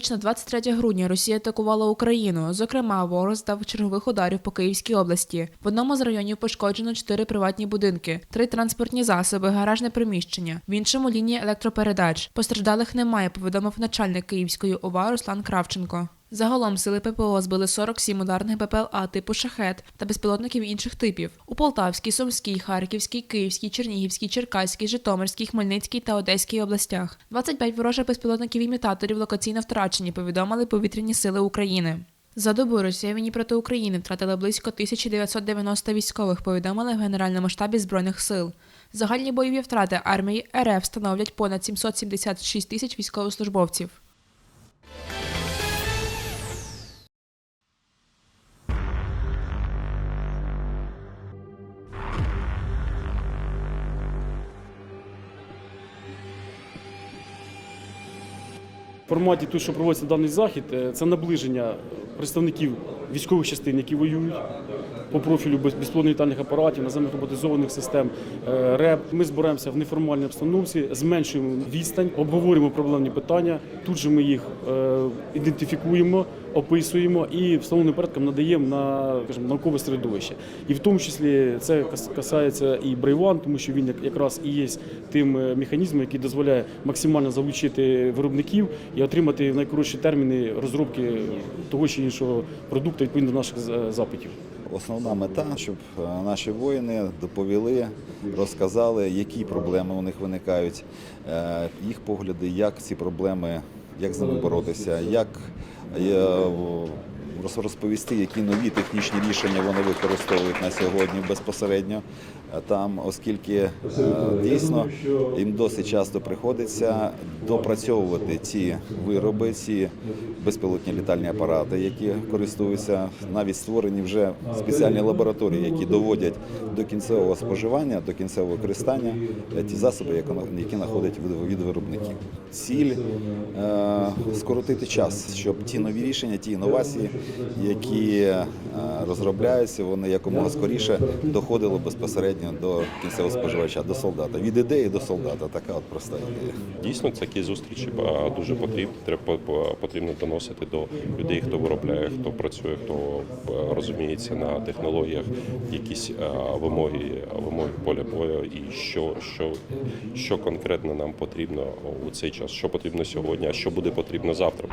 ніч на 23 грудня Росія атакувала Україну. Зокрема, ворог здав чергових ударів по Київській області. В одному з районів пошкоджено чотири приватні будинки, три транспортні засоби, гаражне приміщення. В іншому лінії електропередач. Постраждалих немає. Повідомив начальник Київської ОВА Руслан Кравченко. Загалом сили ППО збили 47 ударних БПЛА типу шахет та безпілотників інших типів у Полтавській, Сумській, Харківській, Київській, Чернігівській, Черкаській, Житомирській, Хмельницькій та Одеській областях. 25 ворожих безпілотників імітаторів локаційно втрачені, повідомили повітряні сили України. За добу росіяни проти України втратили близько 1990 військових, повідомили в Генеральному штабі Збройних сил. Загальні бойові втрати армії РФ становлять понад 776 тисяч військовослужбовців. Форматі тут, що проводиться даний захід, е, це наближення представників військових частин, які воюють по профілю без- безпілотно-літальних апаратів, наземних роботизованих систем е, РЕБ. Ми збираємося в неформальній обстановці, зменшуємо відстань, обговорюємо проблемні питання. Тут же ми їх е, ідентифікуємо, описуємо і встановленим порядком надаємо на скажімо, наукове середовище. І в тому числі це касається і Брейван, тому що він якраз і є тим е, механізмом, який дозволяє максимально залучити виробників і отримати в найкоротші терміни розробки того чи іншого продукту відповідно до наших е, запитів. Основна мета, щоб е, наші воїни доповіли, розказали, які проблеми у них виникають, е, їх погляди, як ці проблеми, як з ними боротися, як розповісти, які нові технічні рішення вони використовують на сьогодні безпосередньо е, там, оскільки е, дійсно їм досить часто приходиться допрацьовувати ці вироби, ці безпілотні літальні апарати, які користуються, навіть створені вже спеціальні лабораторії, які доводять до кінцевого споживання, до кінцевого використання е, ті засоби, які знаходять від- від виробників. Ціль скоротити час, щоб ті нові рішення, ті інновації, які е, розробляються, вони якомога скоріше доходили безпосередньо до кінцевого споживача, до солдата. Від ідеї до солдата. Така от проста ідея. Дійсно, такі зустрічі дуже потрібні. Треба по- потрібно доносити до людей, хто виробляє, хто працює, хто е, розуміється на технологіях, якісь е, вимоги, вимоги поля бою, і що, що, що конкретно нам потрібно у цей час, що потрібно сьогодні, а що буде потрібно завтра.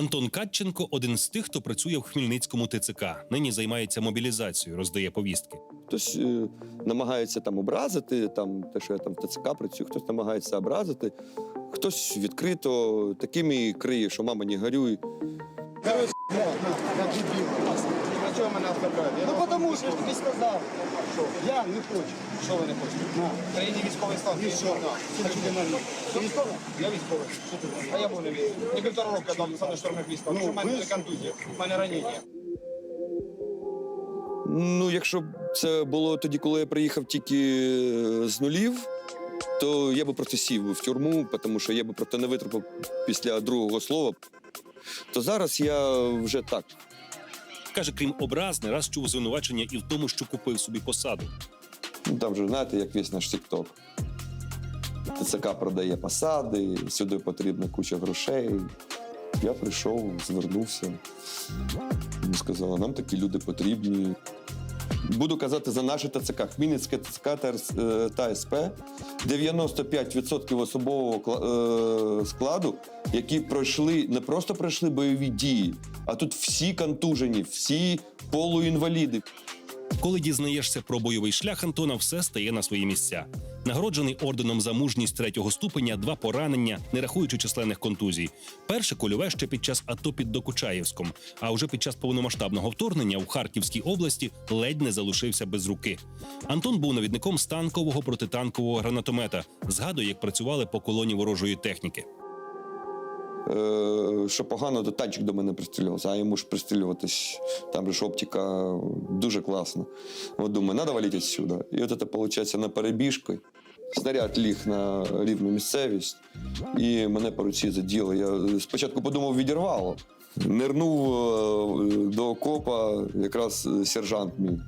Антон Катченко один з тих, хто працює в Хмельницькому ТЦК. Нині займається мобілізацією, роздає повістки. Хтось е, намагається там образити, там те, що я там в ТЦК працюю, хтось намагається образити, хтось відкрито такими криє, що мама не горюй. Ну потому що я ж тобі сказав. Я не хочу. Що ви не хочете? В країні військовий стан. І що? Ти військовий? Я військовий. А я був не військовий. Мені півтора року я дав саме штурмих військ. Тому що в мене контузія, в мене ранення. Ну, якщо б це було тоді, коли я приїхав тільки е, з нулів, то я би просто сів в тюрму, тому що я би просто не витримав після другого слова. То зараз я вже так. Каже, крім образ, не раз чув звинувачення і в тому, що купив собі посаду. Ну, там вже знаєте, як весь наш тікток. ТЦК продає посади, сюди потрібна куча грошей. Я прийшов, звернувся. Сказала, нам такі люди потрібні. Буду казати за наше ТЦК. Хмельницьке ТЦК та е, СП 95% особового е, складу, які пройшли, не просто пройшли бойові дії, а тут всі контужені, всі полуінваліди. Коли дізнаєшся про бойовий шлях Антона, все стає на свої місця. Нагороджений орденом за мужність третього ступеня, два поранення, не рахуючи численних контузій. Перше кульове ще під час АТО під Докучаєвськом, а вже під час повномасштабного вторгнення в Харківській області ледь не залишився без руки. Антон був навідником станкового протитанкового гранатомета. Згадує, як працювали по колоні ворожої техніки. Е, що погано, то танчик до мене пристрілювався, а йому ж пристрілюватись. Там ж оптика дуже класна. От думаю, треба валити відсюди. І от це виходить на перебіжку. Снаряд ліг на рівну місцевість, і мене по руці заділо. Я спочатку подумав, відірвало. Нирнув е, до окопа якраз е, сержант мій.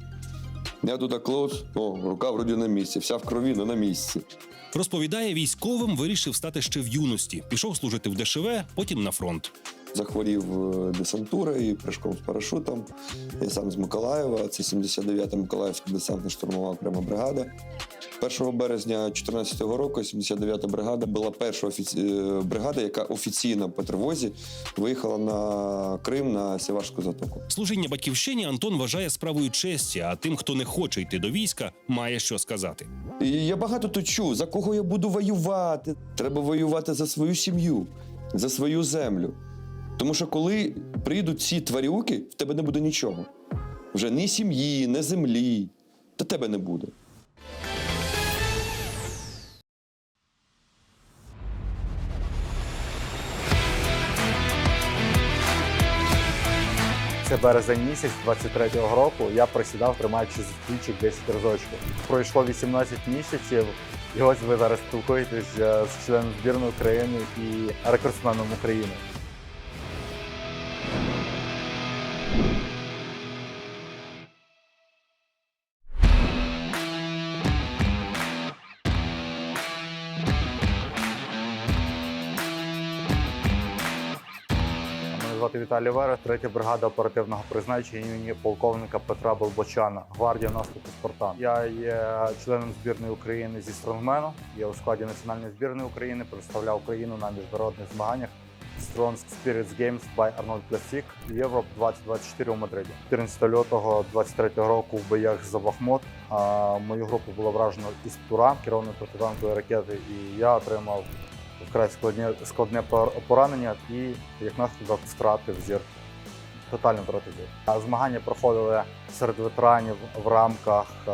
Я туди клоц, о, рука вроді на місці, вся в крові, але на місці. Розповідає, військовим вирішив стати ще в юності. Пішов служити в ДШВ, потім на фронт. Захворів е, десантурою, прыжком з парашутом. Я сам з Миколаєва, це 79-та Миколаївська десантно штурмова окрема бригада. 1 березня 2014 року 79-та бригада була перша офіці... е, бригада, яка офіційно по тривозі виїхала на Крим на Сівашську затоку. Служіння батьківщині Антон вважає справою честі, а тим, хто не хоче йти до війська, має що сказати. І я багато тут чув, за кого я буду воювати. Треба воювати за свою сім'ю, за свою землю. Тому що коли прийдуть ці тварюки, в тебе не буде нічого. Вже ні сім'ї, ні землі, та тебе не буде. Це березень місяць 23-го року. Я присідав, тримаючи з стільчик 10 разочків. Пройшло 18 місяців, і ось ви зараз спілкуєтесь е, з членом збірної України і рекордсменом України. Звати Віталій Вера, третя бригада оперативного призначення імені полковника Петра Болбочана, гвардія наступу Спартан. Я є членом збірної України зі стронгмену. Я у складі національної збірної України представляв Україну на міжнародних змаганнях Strong Spirits Games by Arnold Classic Europe 2024 у Мадриді. 14 лютого 23 року в боях за Бахмут мою групу було вражено із Тура керованої протитанкової ракети, і я отримав вкрай складне, складне пор- поранення і як наслідок втратив зір. Тотально втратив зір. Змагання проходили серед ветеранів в рамках е,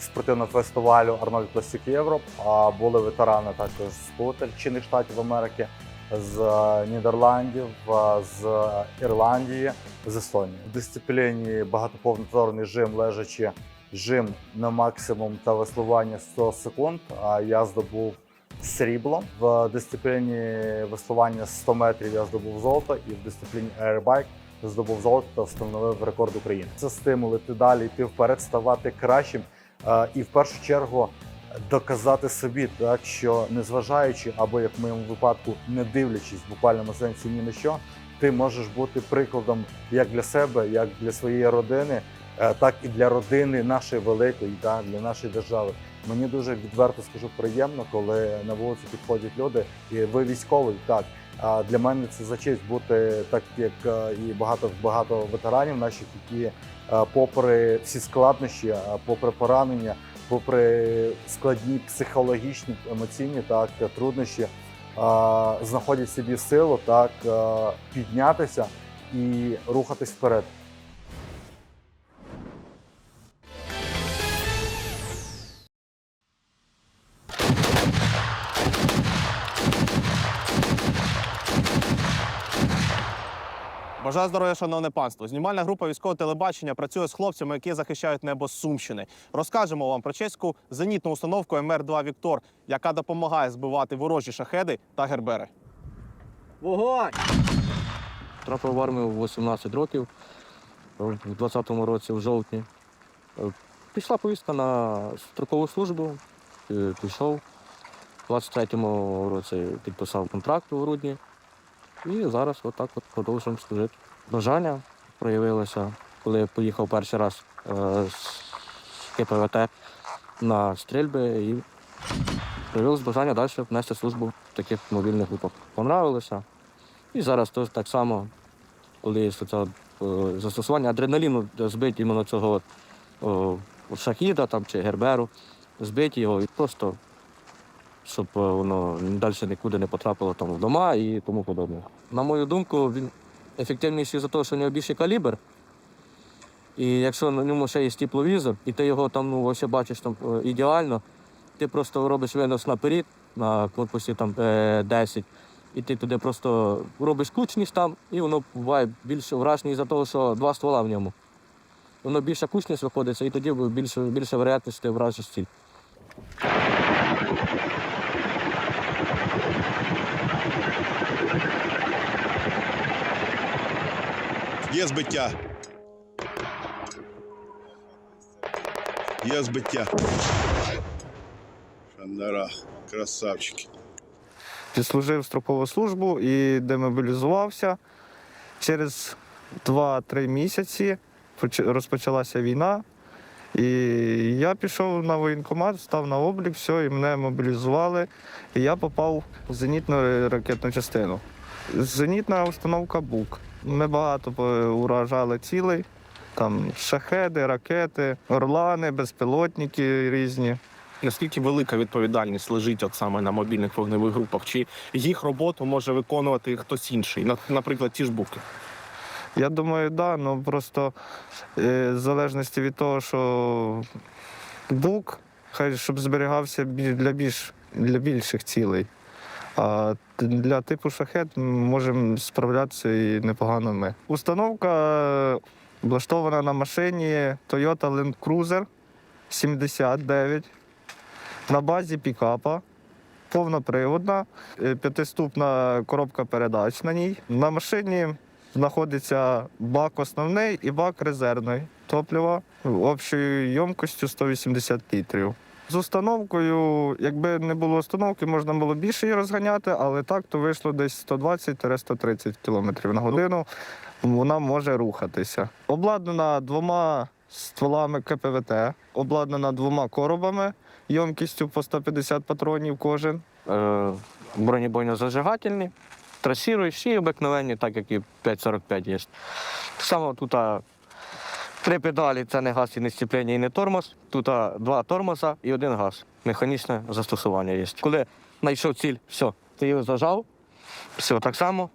спортивного фестивалю Arnold Classic Europe. А були ветерани також з Сполучених Штатів Америки, з е, Нідерландів, е, з Ірландії, з Естонії. В дисципліні багатоповторний жим лежачи жим на максимум та веслування 100 секунд. А я здобув срібло. В дисципліні веслування 100 метрів я здобув золото, і в дисципліні Airbike здобув золото та встановив рекорд України. Це стимул іти далі, йти вперед, ставати кращим е, і в першу чергу доказати собі, так що незважаючи або як в моєму випадку, не дивлячись в буквальному сенсі ні на що, ти можеш бути прикладом як для себе, як для своєї родини, е, так і для родини нашої великої, так, для нашої держави. Мені дуже відверто скажу приємно, коли на вулиці підходять люди, і ви військовий, так. А для мене це за честь бути так, як е, і багато багато ветеранів наших, які, е, попри всі складнощі, е, попри поранення, попри складні психологічні емоційні так труднощі, знаходять собі силу так піднятися і рухатись вперед. Бажаю здоров'я, шановне панство. Знімальна група військового телебачення працює з хлопцями, які захищають небо Сумщини. Розкажемо вам про чеську зенітну установку МР-2 Віктор, яка допомагає збивати ворожі шахеди та гербери. Трапив в армію в 18 років, в 20-му році, в жовтні. Е, Пішла повістка на строкову службу, е, пішов. У 23-му році підписав контракт у грудні. І зараз отак от продовжуємо служити. Бажання проявилося, коли я поїхав перший раз е, з КПВТ на стрільби і проявилось бажання далі внести службу в таких мобільних групах. Понравилося. І зараз теж так само, коли це, застосування адреналіну збити іменно цього о, шахіда там, чи герберу, збити його і просто, щоб е, воно далі нікуди не потрапило там в і тому подобне. На мою думку, він ефективніший за те, що у нього більший калібр. І якщо на ньому ще є тепловізор, і ти його там ну, ось бачиш там, е, ідеально, ти просто робиш винос наперед на корпусі там, е, 10, і ти туди просто робиш кучність там, і воно буває більше враження із-за того, що два ствола в ньому. Воно більша кучність виходить, і тоді більше, більше вероятність ти вражиш ціль. Є збиття. Є збиття. Шандара, красавчики. Відслужив строкову службу і демобілізувався. Через 2-3 місяці розпочалася війна. І я пішов на воєнкомат, став на облік, все, і мене мобілізували. І я попав в зенітну ракетну частину. Зенітна установка БУК. Ми багато уражали цілей. Там шахеди, ракети, орлани, безпілотники різні. Наскільки велика відповідальність лежить от саме на мобільних вогневих групах? Чи їх роботу може виконувати хтось інший? Наприклад, ті ж буки. Я думаю, да, ну просто е, в залежності від того, що бук, хай щоб зберігався для більш для більших цілей. А для типу шахет можемо справлятися і непогано ми. Установка е, облаштована на машині Toyota Land Cruiser 79 на базі пікапа. Повноприводна, е, п'ятиступна коробка передач на ній. На машині знаходиться бак основний і бак резервний топлива общою ємкостю 180 літрів. З установкою, якби не було установки, можна було більше її розганяти, але так то вийшло десь 120-130 км на годину. Вона може рухатися. Обладнана двома стволами КПВТ, обладнана двома коробами ємкістю по 150 патронів кожен. Е, бронебойно-зажигательні, трасіруючі і обикновенні, так як і 5.45 є. Саме тут три педалі це не газ і не сцеплення, і не тормоз. Тут два тормоза і один газ. Механічне застосування є. Коли знайшов ціль, все, ти його зажав, все, так само.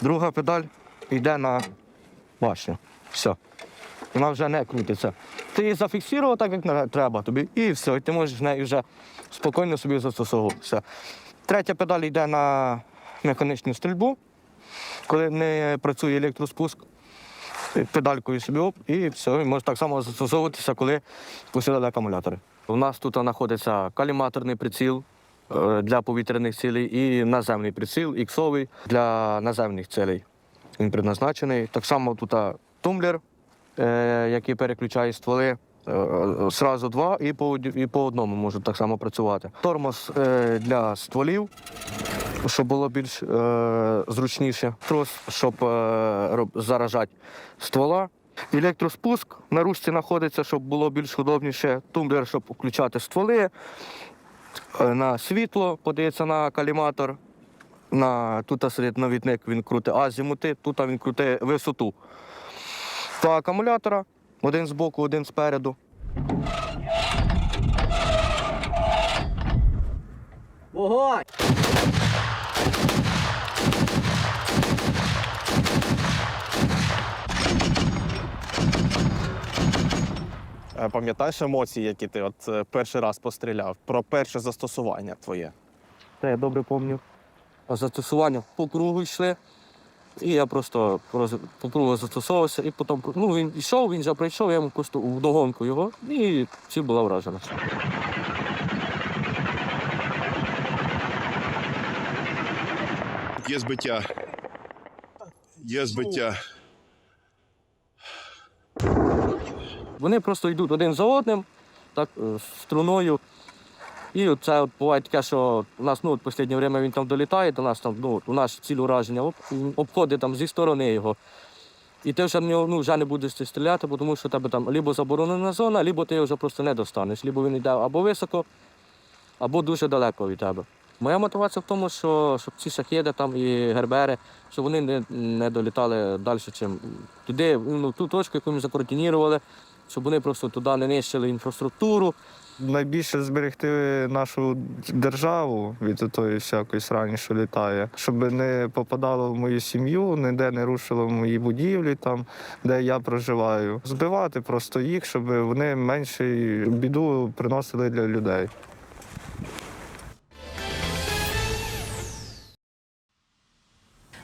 Друга педаль йде на башню. Все. Вона вже не крутиться. Ти її зафіксував так, як треба тобі, і все, і ти можеш нею вже спокійно собі застосовувати. Все. Третя педаль йде на механічну стрільбу, коли не працює електроспуск. Педалькою собі оп, і все, і може так само застосовуватися, коли посідали акумулятори. У нас тут знаходиться каліматорний приціл е, для повітряних цілей і наземний приціл, іксовий для наземних цілей. Він предназначений. Так само тут тумблер, е, який переключає стволи. Е, Сразу два і по, і по одному можуть так само працювати. Тормоз для стволів, щоб було більш е, зручніше. Трос, щоб е, заражати ствола. Електроспуск на ручці знаходиться, щоб було більш удобніше. Тумблер, щоб включати стволи. Е, На світло подається на каліматор. На, тут сидить навідник, він крутить азімути, тут він крутить висоту. Два акумулятора, один збоку, один спереду. Е, Пам'ятаєш емоції, які ти от е, перший раз постріляв? Про перше застосування твоє. Це я добре пам'ятаю. Застосування по кругу йшли. І я просто по кругу застосовувався, і потім ну, він йшов, він вже прийшов, я йому просто вдогонку його, і ціль була вражена. Є збиття. Є збиття. Вони просто йдуть один за одним, так, е, струною. І це от буває таке, що у нас ну, от останнє время він там долітає до нас, там, ну, у нас ціль ураження, об, обходить там зі сторони його. І ти вже ну, вже не будеш стріляти, тому що тебе там або заборонена зона, або ти його вже просто не достанеш. Або він йде або високо, або дуже далеко від тебе. Моя мотивація в тому, що щоб ці шахеди там і гербери, щоб вони не, не долітали далі, ніж туди, ну, ту точку, яку ми закоординували, щоб вони просто туди не нищили інфраструктуру. Найбільше зберегти нашу державу від тої всякої срані, що літає, щоб не попадало в мою сім'ю, ніде не рушило мої будівлі, там де я проживаю. Збивати просто їх, щоб вони менше біду приносили для людей.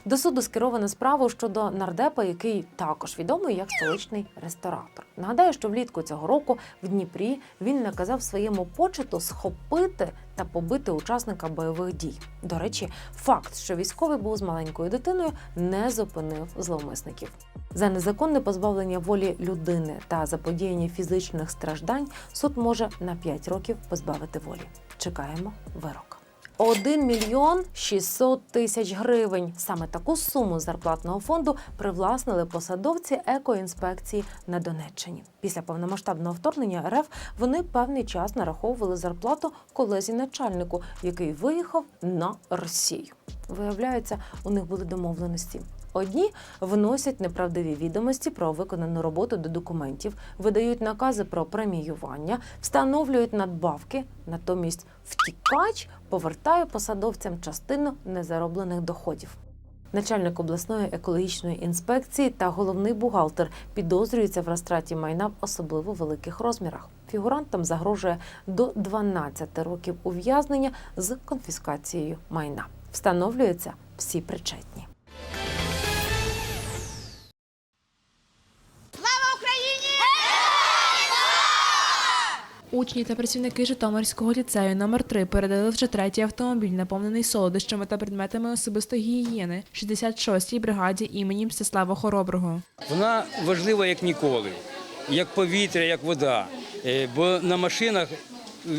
До суду скеровано справу щодо нардепа, який також відомий як столичний ресторатор. Нагадаю, що влітку цього року в Дніпрі він наказав своєму почету схопити та побити учасника бойових дій. До речі, факт, що військовий був з маленькою дитиною, не зупинив зловмисників. За незаконне позбавлення волі людини та заподіяння фізичних страждань суд може на 5 років позбавити волі. Чекаємо вирок. 1 мільйон 600 тисяч гривень. Саме таку суму зарплатного фонду привласнили посадовці екоінспекції на Донеччині. Після повномасштабного вторгнення РФ вони певний час нараховували зарплату колезі начальнику, який виїхав на Росію. Виявляється, у них були домовленості. Одні вносять неправдиві відомості про виконану роботу до документів, видають накази про преміювання, встановлюють надбавки. Натомість втікач повертає посадовцям частину незароблених доходів. Начальник обласної екологічної інспекції та головний бухгалтер підозрюються в розтраті майна в особливо великих розмірах. Фігурантам загрожує до 12 років ув'язнення з конфіскацією майна. Встановлюються всі причетні. Учні та працівники Житомирського ліцею номер 3 передали вже третій автомобіль, наповнений солодощами та предметами особистої гігієни 66-й бригаді імені Мстислава Хороброго. Вона важлива як ніколи, як повітря, як вода. Е, Бо на машинах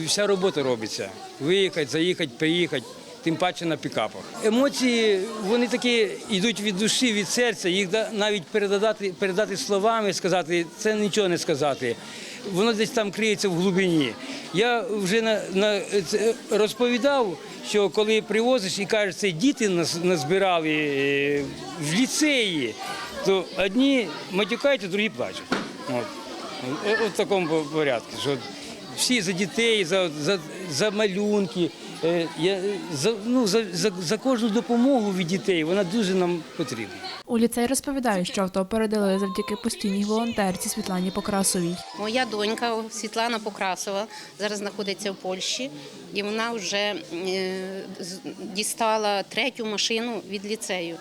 вся робота робиться. Виїхати, заїхати, приїхати, тим паче на пікапах. Емоції вони такі йдуть від душі, від серця. Їх навіть передати, передати словами, сказати це нічого не сказати. Воно десь там криється в глибині. Я вже на, на розповідав, що коли привозиш і кажеш, це діти нас назбирали е, в ліцеї, то одні матюкають, а другі плачуть. От. От, от в такому порядку. Що всі за дітей, за, за, за малюнки. Е, Я, за, ну, за, за, за кожну допомогу від дітей вона дуже нам потрібна. У ліцей розповідають, що авто передали завдяки постійній волонтерці Світлані Покрасовій. Моя донька Світлана Покрасова зараз знаходиться в Польщі, і вона вже е, дістала третю машину від ліцею.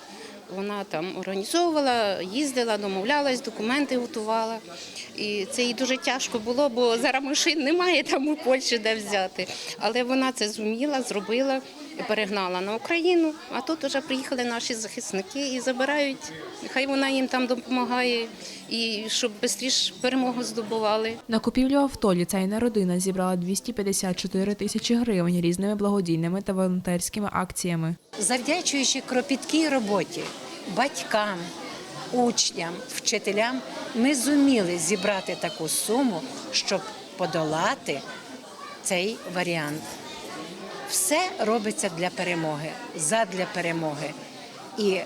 Вона там організовувала, їздила, домовлялась, документи готувала. І це їй дуже тяжко було, бо зараз машин немає там у Польщі де взяти. Але вона це зуміла, зробила, перегнала на Україну. А тут вже приїхали наші захисники і забирають. Хай вона їм там допомагає, і щоб швидше перемогу здобували. На купівлю авто ліцейна родина зібрала 254 тисячі гривень різними благодійними та волонтерськими акціями. Завдячуючи кропіткій роботі батькам, учням, вчителям, ми зуміли зібрати таку суму, щоб подолати цей варіант. Все робиться для перемоги, задля перемоги. І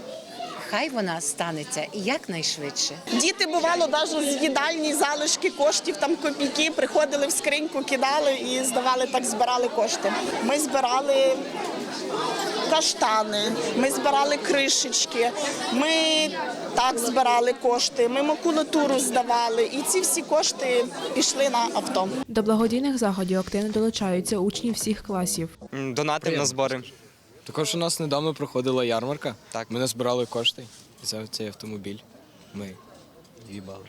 хай вона станеться якнайшвидше. Діти бувало навіть з їдальні залишки коштів, там копійки, приходили в скриньку, кидали і здавали так, збирали кошти. Ми збирали каштани, ми збирали кришечки, ми так збирали кошти, ми макулатуру здавали, і ці всі кошти пішли на авто. До благодійних заходів активно долучаються учні всіх класів. Донатим на збори. Також у нас недавно проходила ярмарка. Так. Ми назбирали кошти за цей автомобіль. Ми їбали.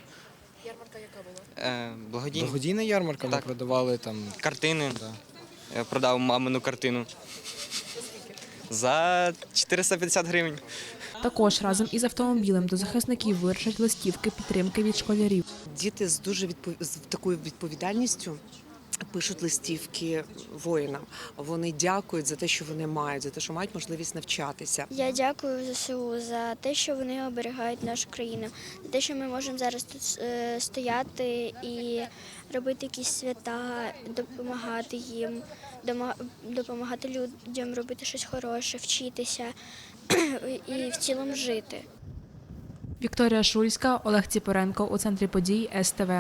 Е, благодійні Благодійна ярмарка, ми Так. продавали там. картини. Да. Я продав мамину картину. За 450 гривень. Також разом із автомобілем до захисників вирушать листівки підтримки від школярів. Діти з дуже відпов... з такою відповідальністю пишуть листівки воїнам. Вони дякують за те, що вони мають, за те, що мають можливість навчатися. Я дякую ЗСУ за те, що вони оберігають нашу країну, за те, що ми можемо зараз тут е, стояти і робити якісь свята, допомагати їм, допомагати людям робити щось хороше, вчитися і в цілому жити. Вікторія Шульська, Олег Ціпоренко у центрі подій СТВ.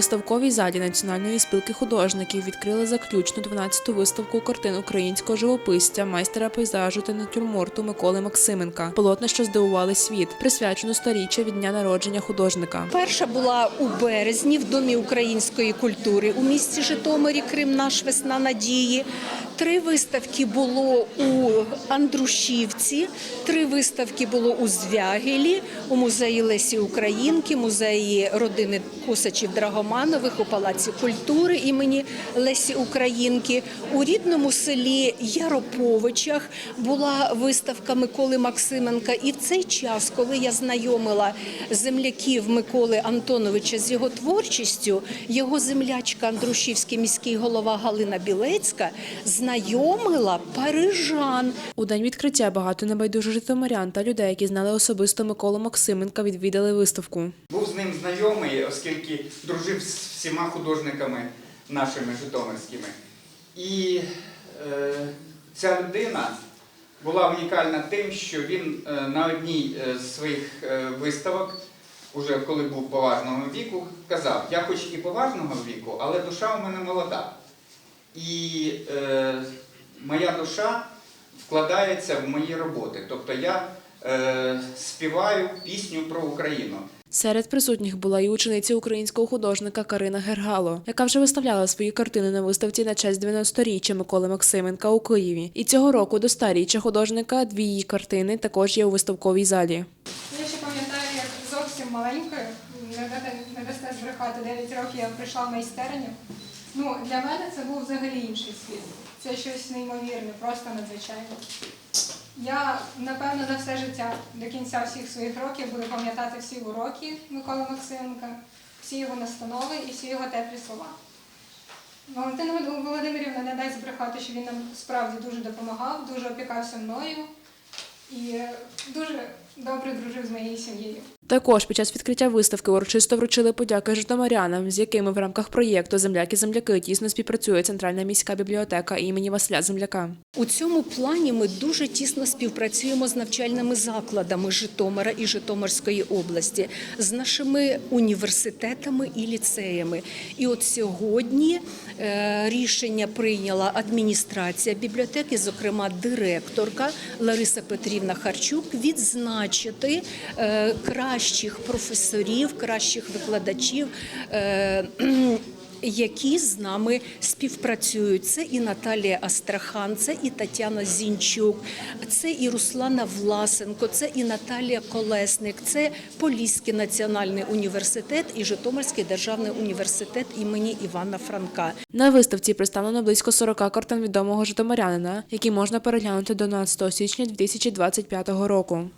Виставковій залі Національної спілки художників відкрили заключну 12-ту виставку картин українського живописця, майстера пейзажу та натюрморту Миколи Максименка. Полотна, що здивували світ, присвячено сторіччя від дня народження художника. Перша була у березні в Домі української культури у місті Житомирі, Крим наш весна надії. Три виставки було у Андрушівці, три виставки було у Звягелі, у музеї Лесі Українки, музеї родини Косачів Драгоманових, у Палаці культури імені Лесі Українки. У рідному селі Яроповичах була виставка Миколи Максименка. І в цей час, коли я знайомила земляків Миколи Антоновича з його творчістю, його землячка Андрушівський міський голова Галина Білецька знайомила парижан. У день відкриття багато небайдужих житомирян та людей, які знали особисто Миколу Максименка, відвідали виставку. Був з ним знайомий, оскільки дружив з всіма художниками нашими житомирськими. І е, ця людина була унікальна тим, що він е, на одній е, з своїх е, виставок, уже коли був поважного віку, казав: Я хоч і поважного віку, але душа у мене молода. І е, моя душа вкладається в мої роботи. Тобто я е, співаю пісню про Україну. Серед присутніх була і учениця українського художника Карина Гергало, яка вже виставляла свої картини на виставці на честь 90-річчя Миколи Максименка у Києві. І цього року до старіччя художника дві її картини також є у виставковій залі. Я ще пам'ятаю, як зовсім маленькою, не дасте, збрехати 9 років, я прийшла в майстерню. Ну, для мене це був взагалі інший світ. Це щось неймовірне, просто надзвичайне. Я, напевно, на все життя до кінця всіх своїх років буду пам'ятати всі уроки Миколи Максименка, всі його настанови і всі його теплі слова. Валентина Володимирівна не дасть збрехати, що він нам справді дуже допомагав, дуже опікався мною і дуже добре дружив з моєю сім'єю. Також під час відкриття виставки урочисто вручили подяки житомирянам, з якими в рамках проєкту Земляки земляки тісно співпрацює Центральна міська бібліотека імені Василя Земляка. У цьому плані ми дуже тісно співпрацюємо з навчальними закладами Житомира і Житомирської області, з нашими університетами і ліцеями. І от сьогодні е, рішення прийняла адміністрація бібліотеки, зокрема директорка Лариса Петрівна Харчук, відзначити е, кращих професорів, кращих викладачів. е, які з нами співпрацюють. Це і Наталія Астрахан, це і Тетяна Зінчук, це і Руслана Власенко, це і Наталія Колесник, це Поліський національний університет і Житомирський державний університет імені Івана Франка. На виставці представлено близько 40 картин відомого житомирянина, які можна переглянути до 12 січня 2025 року.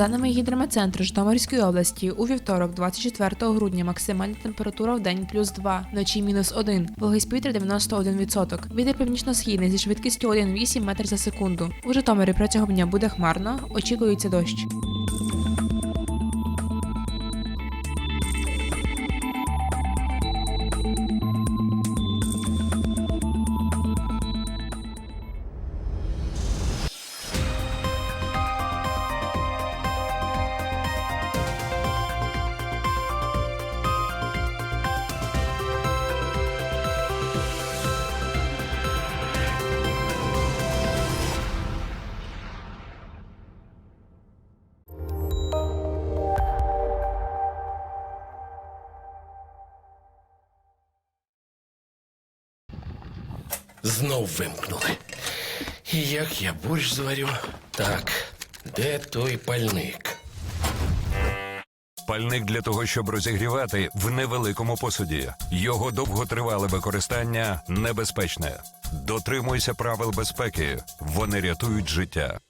Даними гідрометцентру Житомирської області, у вівторок, 24 грудня, максимальна температура в день плюс 2, вночі мінус 1, вологість повітря 91%. Вітер північно-східний зі швидкістю 1,8 метр за секунду. У Житомирі протягом дня буде хмарно, очікується дощ. Знов вимкнули. І як я борщ зварю? Так, де той пальник? Пальник для того, щоб розігрівати в невеликому посуді. Його довготривале використання небезпечне. Дотримуйся правил безпеки. Вони рятують життя.